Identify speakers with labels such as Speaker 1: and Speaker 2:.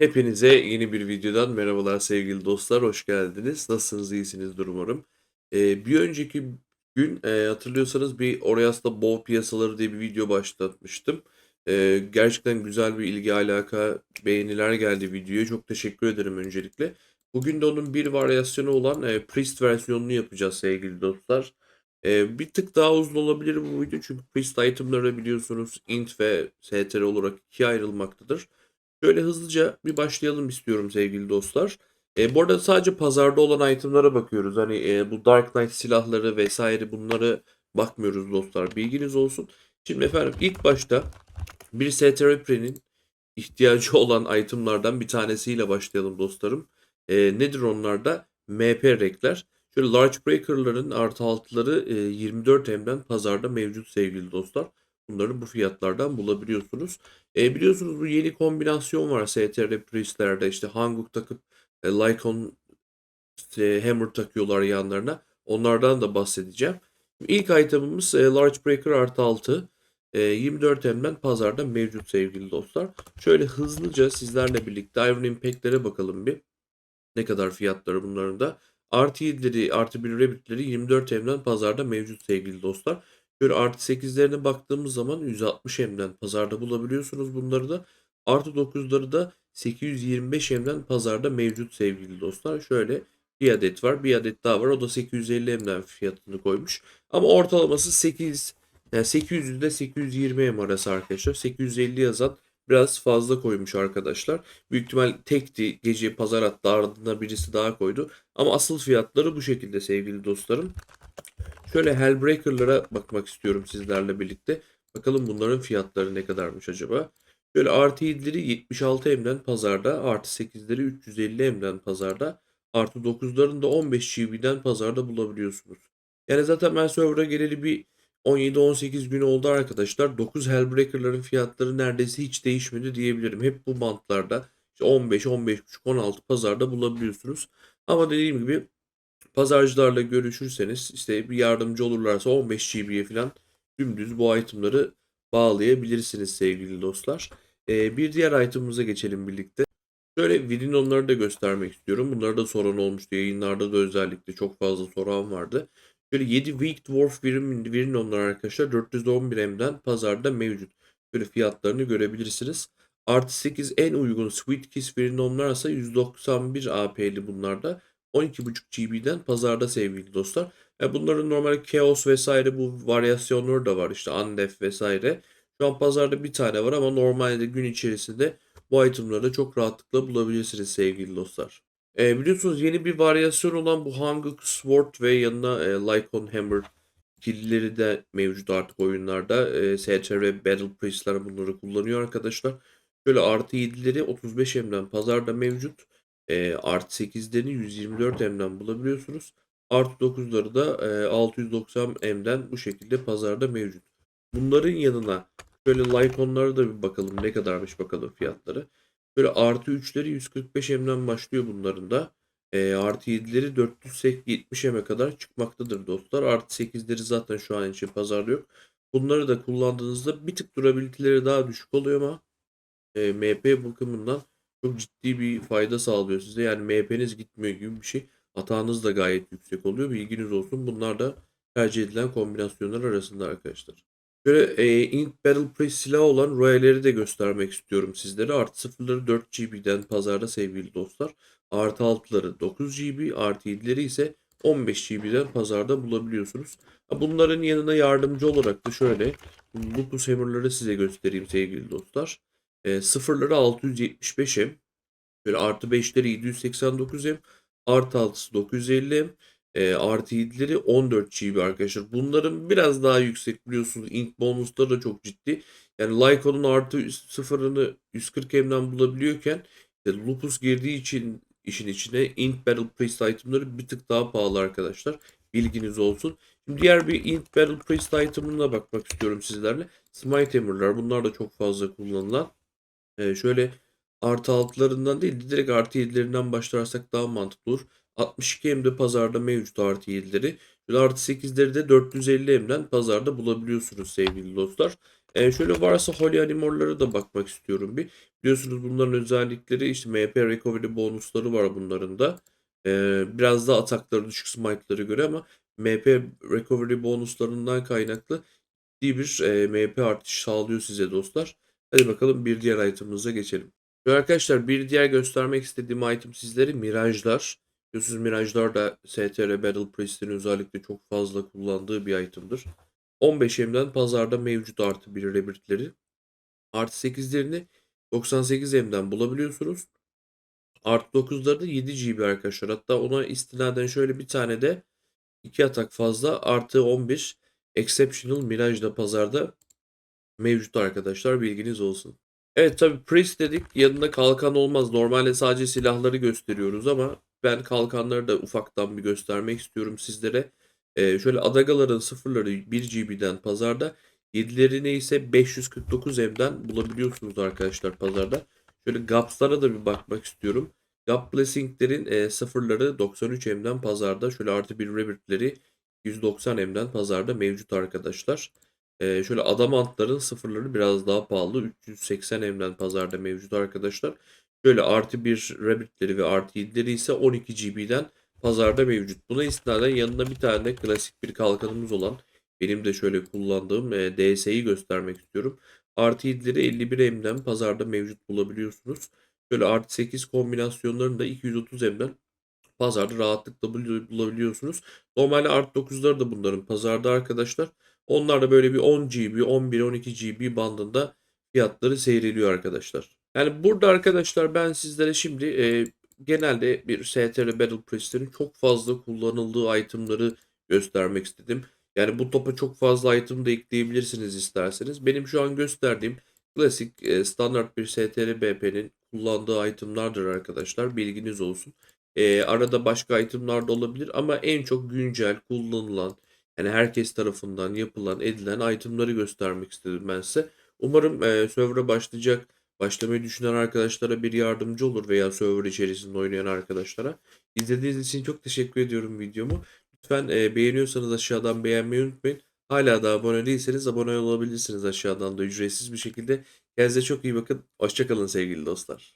Speaker 1: Hepinize yeni bir videodan merhabalar sevgili dostlar, hoş geldiniz. Nasılsınız, iyisinizdir umarım. Ee, bir önceki gün e, hatırlıyorsanız bir Orayas'ta boğa piyasaları diye bir video başlatmıştım. Ee, gerçekten güzel bir ilgi alaka, beğeniler geldi videoya. Çok teşekkür ederim öncelikle. Bugün de onun bir varyasyonu olan e, Priest versiyonunu yapacağız sevgili dostlar. Ee, bir tık daha uzun olabilir bu video çünkü Priest itemları biliyorsunuz int ve str olarak ikiye ayrılmaktadır. Şöyle hızlıca bir başlayalım istiyorum sevgili dostlar. E, bu arada sadece pazarda olan itemlara bakıyoruz. Hani e, bu Dark Knight silahları vesaire bunları bakmıyoruz dostlar. Bilginiz olsun. Şimdi efendim ilk başta bir STRP'nin ihtiyacı olan itemlardan bir tanesiyle başlayalım dostlarım. E, nedir onlar da? MP rekler. Şöyle Large Breaker'ların artı altıları e, 24M'den pazarda mevcut sevgili dostlar. Bunları bu fiyatlardan bulabiliyorsunuz. E, biliyorsunuz bu yeni kombinasyon var STR Priest'lerde işte Hanguk takıp e, Lycon işte Hammer takıyorlar yanlarına. Onlardan da bahsedeceğim. İlk itemimiz e, Large Breaker artı 6. E, 24M'den pazarda mevcut sevgili dostlar. Şöyle hızlıca sizlerle birlikte Iron Impact'lere bakalım bir. Ne kadar fiyatları bunların da. Artı 7'leri artı 1 Rabbit'leri 24M'den pazarda mevcut sevgili dostlar. Şöyle artı 8'lerine baktığımız zaman 160M'den pazarda bulabiliyorsunuz bunları da. Artı 9'ları da 825M'den pazarda mevcut sevgili dostlar. Şöyle bir adet var. Bir adet daha var. O da 850M'den fiyatını koymuş. Ama ortalaması 8 yani 800 ile 820 M arası arkadaşlar. 850 yazan biraz fazla koymuş arkadaşlar. Büyük ihtimal tekti. Gece pazar hatta ardından birisi daha koydu. Ama asıl fiyatları bu şekilde sevgili dostlarım. Şöyle Hellbreaker'lara bakmak istiyorum sizlerle birlikte. Bakalım bunların fiyatları ne kadarmış acaba? Şöyle artı 7'leri 76M'den pazarda, artı 8'leri 350M'den pazarda, artı 9'ların da 15 GB'den pazarda bulabiliyorsunuz. Yani zaten ben server'a geleli bir 17-18 gün oldu arkadaşlar. 9 Hellbreaker'ların fiyatları neredeyse hiç değişmedi diyebilirim. Hep bu bantlarda işte 15, 15.5, 16 pazarda bulabiliyorsunuz. Ama dediğim gibi pazarcılarla görüşürseniz işte bir yardımcı olurlarsa 15 GB'ye falan dümdüz bu itemları bağlayabilirsiniz sevgili dostlar. Ee, bir diğer itemımıza geçelim birlikte. Şöyle Widin onları da göstermek istiyorum. Bunları da soran olmuştu. Yayınlarda da özellikle çok fazla soran vardı. Şöyle 7 Weak Dwarf Virin onlar arkadaşlar 411M'den pazarda mevcut. Böyle fiyatlarını görebilirsiniz. Artı 8 en uygun Sweet Kiss Virin onlar ise 191 AP'li bunlarda. 12.5 GB'den pazarda sevgili dostlar. E bunların normal Chaos vesaire bu varyasyonları da var işte Andef vesaire. Şu an pazarda bir tane var ama normalde gün içerisinde bu itemları da çok rahatlıkla bulabilirsiniz sevgili dostlar. E, biliyorsunuz yeni bir varyasyon olan bu Hanguk Sword ve yanına e, Lycon Hammer killeri de mevcut artık oyunlarda. E, ve Battle Priest'ler bunları kullanıyor arkadaşlar. Şöyle artı 7'leri 35M'den pazarda mevcut. E, artı 8'lerini 124M'den bulabiliyorsunuz. Artı 9'ları da e, 690M'den bu şekilde pazarda mevcut. Bunların yanına şöyle Lycon'lara da bir bakalım ne kadarmış bakalım fiyatları. Böyle artı 3'leri 145M'den başlıyor bunların da. E, artı 7'leri 470M'e kadar çıkmaktadır dostlar. Artı 8'leri zaten şu an için pazarda yok. Bunları da kullandığınızda bir tık durabiliteleri daha düşük oluyor ama e, MP bakımından çok ciddi bir fayda sağlıyor size. Yani MHP'niz gitmiyor gibi bir şey. Hatanız da gayet yüksek oluyor. Bilginiz olsun. Bunlar da tercih edilen kombinasyonlar arasında arkadaşlar. Böyle e, Ink Battle Press silahı olan Royal'leri de göstermek istiyorum sizlere. Artı sıfırları 4 GB'den pazarda sevgili dostlar. Artı altıları 9 GB, artı 7'leri ise 15 GB'den pazarda bulabiliyorsunuz. Bunların yanına yardımcı olarak da şöyle Lupus Hammer'ları size göstereyim sevgili dostlar. E, sıfırları 675M. Böyle artı 5'leri 789M. Artı 6'sı 950M. E, artı 7'leri 14 GB arkadaşlar. Bunların biraz daha yüksek biliyorsunuz. Ink bonusları da çok ciddi. Yani Lycon'un artı sıfırını 140M'den bulabiliyorken işte Lupus girdiği için işin içine Ink Battle Priest itemları bir tık daha pahalı arkadaşlar. Bilginiz olsun. Şimdi diğer bir Ink Battle Priest item'ına bakmak istiyorum sizlerle. Smite Hammer'lar. Bunlar da çok fazla kullanılan. Ee, şöyle artı altlarından değil direkt artı 7'lerinden başlarsak daha mantıklı olur. 62 M'de pazarda mevcut artı 7'leri. Şöyle artı 8'leri de 450 M'den pazarda bulabiliyorsunuz sevgili dostlar. Ee, şöyle varsa Holy Animor'lara da bakmak istiyorum bir. Biliyorsunuz bunların özellikleri işte MP recovery bonusları var bunların da. Ee, biraz daha atakları düşük smite'lara göre ama MP recovery bonuslarından kaynaklı ciddi bir e, MP artış sağlıyor size dostlar. Hadi bakalım bir diğer item'ımıza geçelim. Ve arkadaşlar bir diğer göstermek istediğim item sizlere Mirage'lar. Biliyorsunuz Mirage'lar da STR Battle Priest'in özellikle çok fazla kullandığı bir item'dır. 15 M'den pazarda mevcut artı bir rebirthleri. Artı 8'lerini 98 M'den bulabiliyorsunuz. Artı 9'ları da 7 GB arkadaşlar. Hatta ona istinaden şöyle bir tane de 2 atak fazla artı 11 Exceptional Mirage da pazarda mevcut arkadaşlar bilginiz olsun. Evet tabi Priest dedik yanında kalkan olmaz. Normalde sadece silahları gösteriyoruz ama ben kalkanları da ufaktan bir göstermek istiyorum sizlere. Ee, şöyle adagaların sıfırları 1 GB'den pazarda 7'lerini ise 549 M'den bulabiliyorsunuz arkadaşlar pazarda. Şöyle Gaps'lara da bir bakmak istiyorum. Gap Blessing'lerin e, sıfırları 93 M'den pazarda. Şöyle artı bir Rabbit'leri 190 M'den pazarda mevcut arkadaşlar. Ee, şöyle Adamantların sıfırları biraz daha pahalı. 380 M'den pazarda mevcut arkadaşlar. Şöyle artı bir Rabbit'leri ve artı 7'leri ise 12 GB'den pazarda mevcut. Buna istinaden yanında bir tane de klasik bir kalkanımız olan benim de şöyle kullandığım e, DS'yi göstermek istiyorum. Artı 7'leri 51 M'den pazarda mevcut bulabiliyorsunuz. Şöyle artı 8 kombinasyonlarını da 230 M'den pazarda rahatlıkla bul- bulabiliyorsunuz. Normalde artı 9'ları da bunların pazarda arkadaşlar. Onlar da böyle bir 10 GB, 11-12 GB bandında fiyatları seyrediyor arkadaşlar. Yani burada arkadaşlar ben sizlere şimdi e, genelde bir STR Battle Press'lerin çok fazla kullanıldığı itemları göstermek istedim. Yani bu topa çok fazla item da ekleyebilirsiniz isterseniz. Benim şu an gösterdiğim klasik e, standart bir STR BP'nin kullandığı itemlardır arkadaşlar. Bilginiz olsun. E, arada başka itemlar da olabilir ama en çok güncel kullanılan yani herkes tarafından yapılan edilen itemları göstermek istedim ben size. Umarım e, server'a başlayacak başlamayı düşünen arkadaşlara bir yardımcı olur veya server içerisinde oynayan arkadaşlara. İzlediğiniz için çok teşekkür ediyorum videomu. Lütfen e, beğeniyorsanız aşağıdan beğenmeyi unutmayın. Hala da abone değilseniz abone olabilirsiniz aşağıdan da ücretsiz bir şekilde. Kendinize çok iyi bakın. Hoşçakalın sevgili dostlar.